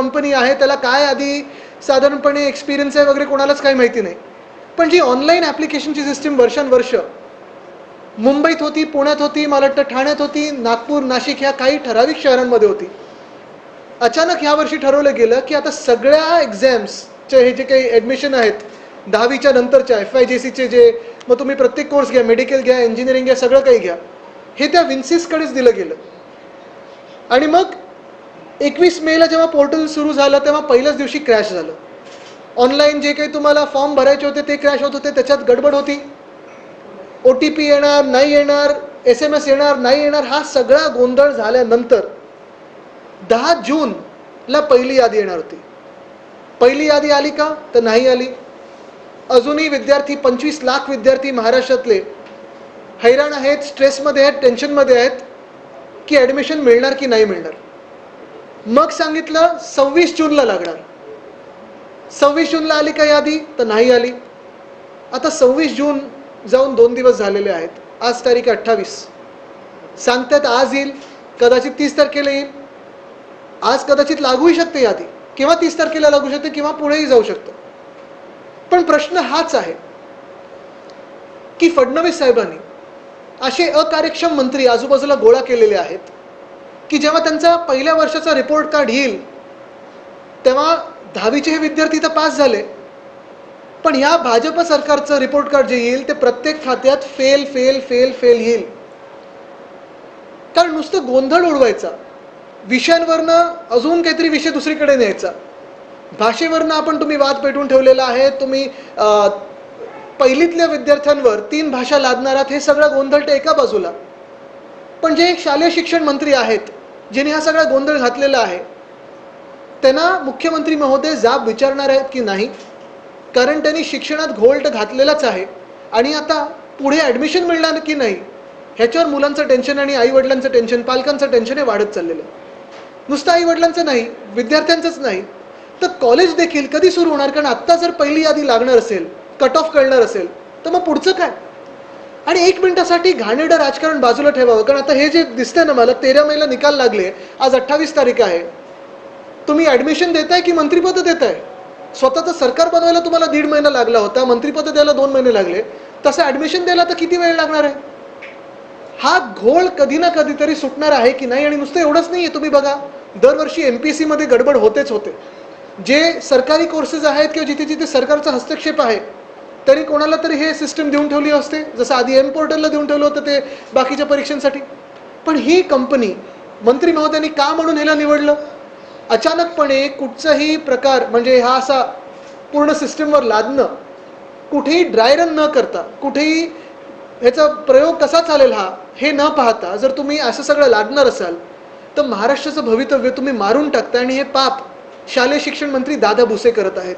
Company आहे त्याला काय आधी साधारणपणे एक्सपिरियन्स आहे वगैरे कोणालाच काही माहिती नाही. पण जी ऑनलाईन ॲप्लिकेशनची सिस्टीम वर्षानुवर्ष मुंबईत होती पुण्यात होती मला वाटतं ठाण्यात होती नागपूर नाशिक ह्या काही ठराविक शहरांमध्ये होती. अचानक ह्या वर्षी ठरवलं गेलं की आता सगळ्या एक्झाम्सचे हे जे काही ॲडमिशन आहेत दहावीच्या नंतरच्या एफ आय जे सीचे जे मग तुम्ही प्रत्येक कोर्स घ्या मेडिकल घ्या इंजिनिअरिंग घ्या सगळं काही घ्या हे त्या विन्सिसकडेच दिलं गेलं. आणि मग एकवीस मेला जेव्हा पोर्टल सुरू झालं तेव्हा पहिल्याच दिवशी क्रॅश झालं. ऑनलाईन जे काही तुम्हाला फॉर्म भरायचे होते ते क्रॅश होत होते त्याच्यात गडबड होती. ओ टी पी येणार नाही येणार एस एम एस येणार नाही येणार हा सगळा गोंधळ झाल्यानंतर दहा जूनला पहिली यादी येणार होती. पहिली यादी आली का? तर नाही आली. अजूनही विद्यार्थी पंचवीस लाख विद्यार्थी महाराष्ट्रातले हैराण आहेत स्ट्रेसमध्ये आहेत टेन्शनमध्ये आहेत की ॲडमिशन मिळणार की नाही मिळणार. मग सांगितलं सव्वीस जूनला लागणार. सव्वीस जूनला आली का यादी? तर नाही आली. आता सव्वीस जून जाऊन दोन दिवस झालेले आहेत. आज तारीख अठ्ठावीस. सांगतात आज येईल कदाचित तीस तारखेला येईल. आज कदाचित लागूही शकते यादी. किंवा तीस तारखेला लागू शकते किंवा पुढेही जाऊ शकतं. पण प्रश्न हाच आहे की फडणवीस साहेबांनी असे अकार्यक्षम मंत्री आजूबाजूला गोळा केलेले आहेत की जेव्हा त्यांचा पहिल्या वर्षाचा रिपोर्ट कार्ड येईल तेव्हा दहावीचे हे विद्यार्थी तर पास झाले. पण या भाजप सरकारचं रिपोर्ट कार्ड जे येईल ते प्रत्येक खात्यात फेल फेल फेल फेल येईल. कारण नुसतं गोंधळ उडवायचा. विषयांवरनं अजून काहीतरी विषय दुसरीकडे न्यायचा. भाषेवरनं आपण तुम्ही वाद पेटवून ठेवलेला आहे तुम्ही पहिलीतल्या विद्यार्थ्यांवर तीन भाषा लादणार आहात हे सगळं गोंधळ ते एका बाजूला. पण जे शालेय शिक्षण मंत्री आहेत ज्यांनी हा सगळा गोंधळ घातलेला आहे त्यांना मुख्यमंत्री महोदय जाब विचारणार आहेत की नाही? कारण त्यांनी शिक्षणात घोल्ट घातलेलाच आहे आणि आता पुढे ॲडमिशन मिळणार की नाही? ह्याच्यावर मुलांचं टेन्शन आणि आईवडिलांचं टेन्शन पालकांचं टेन्शन हे वाढत चाललेलं आहे. नुसतं आईवडिलांचं नाही विद्यार्थ्यांचंच नाही. तर कॉलेज देखील कधी सुरू होणार? कारण आत्ता जर पहिली यादी लागणार असेल कट ऑफ कळणार असेल तर मग पुढचं काय? आणि एक मिनिटासाठी घाणेडं राजकारण बाजूला ठेवावं. कारण आता हे जे दिसतंय ना मला तेरा मेला निकाल लागले. आज अठ्ठावीस तारीख आहे. तुम्ही ॲडमिशन देताय की मंत्रिपद देताय? स्वतःचं सरकार बनवायला तुम्हाला दीड महिना लागला होता मंत्रिपद द्यायला दोन महिने लागले. तसं ॲडमिशन द्यायला तर किती वेळ लागणार आहे? हा घोळ कधी ना कधीतरी सुटणार आहे की नाही? आणि नुसतं एवढंच नाही आहे तुम्ही बघा. दरवर्षी एम पी सीमध्ये गडबड होतेच होते. जे सरकारी कोर्सेस आहेत किंवा जिथे जिथे सरकारचा हस्तक्षेप आहे तरी कोणाला तरी हे सिस्टम देऊन ठेवली असते. जसं आधी एम पोर्टलला देऊन ठेवलं होतं ते बाकीच्या परीक्षांसाठी. पण ही कंपनी मंत्री महोदयांनी का म्हणून ह्याला निवडलं? अचानकपणे कुठचाही प्रकार म्हणजे हा असा पूर्ण सिस्टमवर लादणं कुठेही ड्राय रन न करता कुठेही ह्याचा प्रयोग कसा चालेल हा हे न पाहता जर तुम्ही असं सगळं लादणार असाल तर महाराष्ट्राचं भवितव्य तुम्ही मारून टाकता आणि हे पाप शालेय शिक्षण मंत्री दादा भुसे करत आहेत.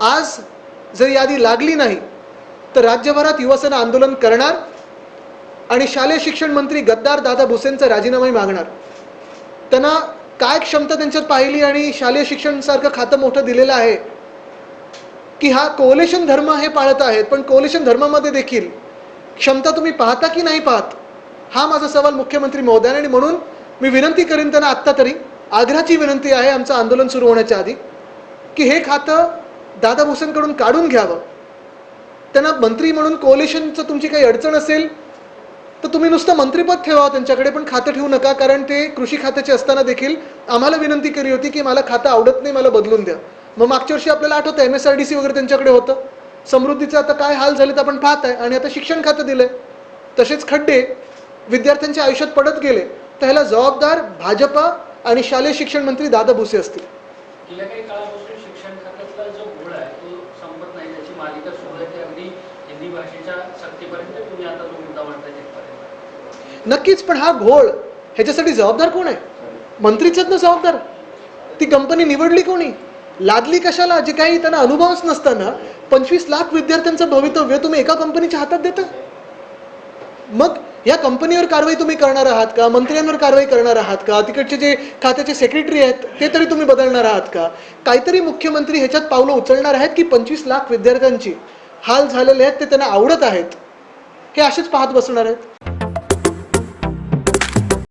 आज जर यादी लागली नाही तर राज्यभरात युवासेना आंदोलन करणार आणि शालेय शिक्षण मंत्री गद्दार दादा भुसेंचा राजीनामाही मागणार. त्यांना काय क्षमता त्यांच्यात पाहिली आणि शालेय शिक्षणसारखं खातं मोठं दिलेलं आहे की हा कोलेशन धर्म हे पाळत आहेत पण कोलेशन धर्मामध्ये देखील क्षमता तुम्ही पाहता की नाही पाहत? हा माझा सवाल मुख्यमंत्री महोदयाने आणि म्हणून मी विनंती करीन त्यांना आत्ता तरी. आग्रहाची विनंती आहे आमचं आंदोलन सुरू होण्याच्या आधी की हे खातं दादा भुसेंकडून काढून घ्यावं. त्यांना मंत्री म्हणून कोलेशनचं तुमची काही अडचण असेल तर तुम्ही नुसतं मंत्रीपद ठेवा त्यांच्याकडे पण खातं ठेवू नका कारण ते कृषी खात्याचे असताना देखील आम्हाला विनंती केली होती की मला खातं आवडत नाही मला बदलून द्या. मग मागच्या वर्षी आपल्याला आठवतं M S R D C वगैरे त्यांच्याकडे होतं. समृद्धीचं आता काय हाल झालेत आपण पाहत आहे आणि आता शिक्षण खातं दिलंय. तसेच खड्डे विद्यार्थ्यांच्या आयुष्यात पडत गेले तर ह्याला जबाबदार भाजपा आणि शालेय शिक्षण मंत्री दादा भुसे असतील गेल्या काही काळापासून शिक्षण खात्यातला जो घोळ आहे तो संपत नाही. त्याची मालिका सुरू आहे अगदी हिंदी भाषेच्या शक्तीपर्यंत तुम्ही आता जो मुद्दा मांडताय तिथपर्यंत. नक्कीच पण हा घोळ ह्याच्यासाठी जबाबदार कोण आहे? मंत्रीच ना जबाबदार? ती कंपनी निवडली कोणी? लादली कशाला? जे काही त्यांना अनुभवच नसताना पंचवीस लाख विद्यार्थ्यांचं भवितव्य तुम्ही एका कंपनीच्या हातात देता? मग या कंपनीवर कारवाई तुम्ही करणार आहात का? मंत्र्यांवर कारवाई करणार आहात का? तिकडचे जे खात्याचे सेक्रेटरी आहेत ते तरी तुम्ही बदलणार आहात का? काहीतरी मुख्यमंत्री ह्याच्यात पावलं उचलणार आहेत की पंचवीस लाख विद्यार्थ्यांची हाल झालेले आहेत ते त्यांना आवडत आहेत? हे असेच पाहत बसणार आहेत?